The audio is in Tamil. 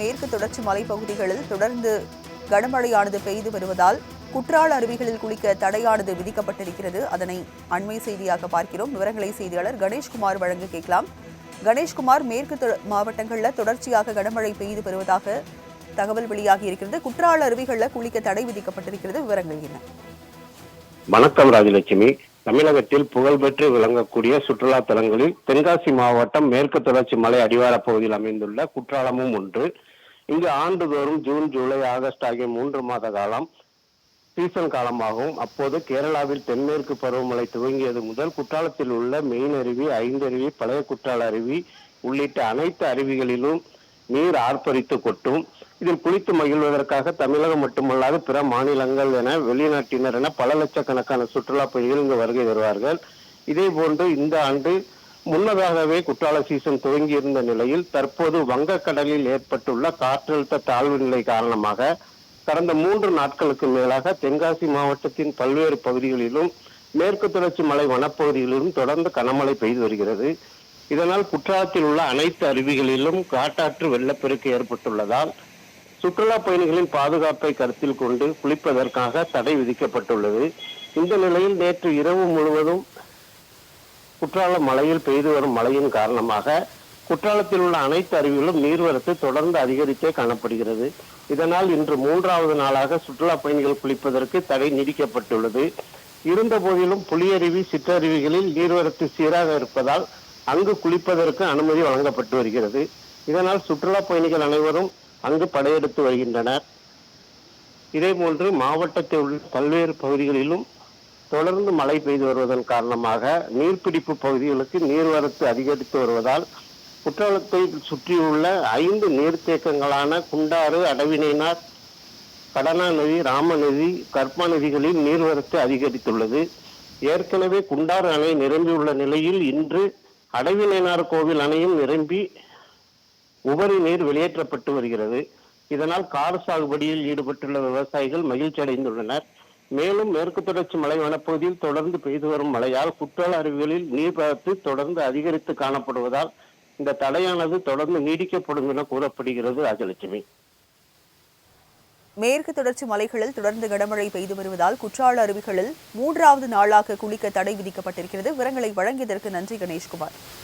மேற்கு தொடர்ச்சி மலைப்பகுதிகளில் தொடர்ந்து கனமழையானது பெய்து வருவதால் குற்றால அருவிகளில் குளிக்க தடையானது விதிக்கப்பட்டிருக்கிறது. அதனை அண்மை செய்தியாக பார்க்கிறோம். விவரங்களை செய்தியாளர் கணேஷ்குமார் வழங்க கேட்கலாம். கணேஷ்குமார் மேற்கு மாவட்டங்களில் தொடர்ச்சியாக கனமழை பெய்து வருவதாக தகவல் வெளியாகி இருக்கிறது. குற்றால அருவிகளில் குளிக்க தடை விதிக்கப்பட்டிருக்கிறது. விவரங்கள் என்ன? வணக்கம் ராஜலட்சுமி. தமிழகத்தில் புகழ்பெற்று விளங்கக்கூடிய சுற்றுலா தலங்களில் தென்காசி மாவட்டம் மேற்கு தொடர்ச்சி மலை அடிவார பகுதியில் அமைந்துள்ள குற்றாலமும் ஒன்று. இங்கு ஆண்டுதோறும் ஜூன் ஜூலை ஆகஸ்ட் ஆகிய மூன்று மாத காலம் சீசன் காலமாகவும் அப்போது கேரளாவில் தென்மேற்கு பருவமழை துவங்கியது முதல் குற்றாலத்தில் உள்ள மெயின் அருவி ஐந்தருவி பழைய குற்றால அருவி உள்ளிட்ட அனைத்து அருவிகளிலும் நீர் ஆர்ப்பரித்து கொட்டும். இதில் குளித்து மகிழ்வதற்காக தமிழகம் மட்டுமல்லாது பிற மாநிலங்கள் என வெளிநாட்டினர் என பல லட்சக்கணக்கான சுற்றுலா பயணிகள் இங்கு வருகை வருவார்கள் இதே போன்று இந்த ஆண்டு முன்னதாகவே குற்றால சீசன் துவங்கியிருந்த நிலையில் தற்போது வங்கக்கடலில் ஏற்பட்டுள்ள காற்றழுத்த தாழ்வு நிலை காரணமாக கடந்த மூன்று நாட்களுக்கு மேலாக தென்காசி மாவட்டத்தின் பல்வேறு பகுதிகளிலும் மேற்கு தொடர்ச்சி மலை வனப்பகுதிகளிலும் தொடர்ந்து கனமழை பெய்து வருகிறது. இதனால் குற்றாலத்தில் உள்ள அனைத்து அருவிகளிலும் காட்டாற்று வெள்ளப்பெருக்கு ஏற்பட்டுள்ளதால் சுற்றுலா பயணிகளின் பாதுகாப்பை கருத்தில் கொண்டு குளிப்பதற்காக தடை விதிக்கப்பட்டுள்ளது. இந்த நிலையில் நேற்று இரவு முழுவதும் குற்றாலம் மலையில் பெய்து வரும் மழையின் காரணமாக குற்றாலத்தில் உள்ள அனைத்து அருவிகளும் நீர்வரத்து தொடர்ந்து அதிகரித்தே காணப்படுகிறது. இதனால் இன்று மூன்றாவது நாளாக சுற்றுலா பயணிகள் குளிப்பதற்கு தடை நீடிக்கப்பட்டுள்ளது இருந்த போதிலும் புலியருவி சிற்றருவிகளில் நீர்வரத்து சீராக இருப்பதால் அங்கு குளிப்பதற்கு அனுமதி வழங்கப்பட்டு வருகிறது. இதனால் சுற்றுலா பயணிகள் அனைவரும் அங்கு படையெடுத்து வருகின்றனர். இதேபோன்று மாவட்டத்தில் உள்ள பல்வேறு பகுதிகளிலும் தொடர்ந்து மழை பெய்து வருவதன் காரணமாக நீர்பிடிப்பு பகுதிகளுக்கு நீர்வரத்து அதிகரித்து வருவதால் குற்றாலத்தை சுற்றியுள்ள ஐந்து நீர்த்தேக்கங்களான குண்டாறு அடவினைனார் கடனாநதி ராமநதி கர்மா நதிகளில் நீர்வரத்து அதிகரித்துள்ளது. ஏற்கனவே குண்டாறு அணை நிரம்பியுள்ள நிலையில் இன்று அடவினைனார் கோவில் அணையும் நிரம்பி உபரி நீர் வெளியேற்றப்பட்டு வருகிறது. இதனால் கார் சாகுபடியில் ஈடுபட்டுள்ள விவசாயிகள் மகிழ்ச்சி அடைந்துள்ளனர் மேலும் மேற்கு தொடர்ச்சி மலை வனப்பகுதியில் தொடர்ந்து பெய்து வரும் மழையால் குற்றால அருவிகளில் நீர்வரத்து தொடர்ந்து அதிகரித்து காணப்படுவதால் இந்த தடையானது தொடர்ந்து நீடிக்கப்படும் என கூறப்படுகிறது ராஜலட்சுமி. மேற்கு தொடர்ச்சி மலைகளில் தொடர்ந்து கனமழை பெய்து வருவதால் குற்றால அருவிகளில் மூன்றாவது நாளாக குளிக்க தடை விதிக்கப்பட்டிருக்கிறது. விவரங்களை வழங்கியதற்கு நன்றி கணேஷ்குமார்.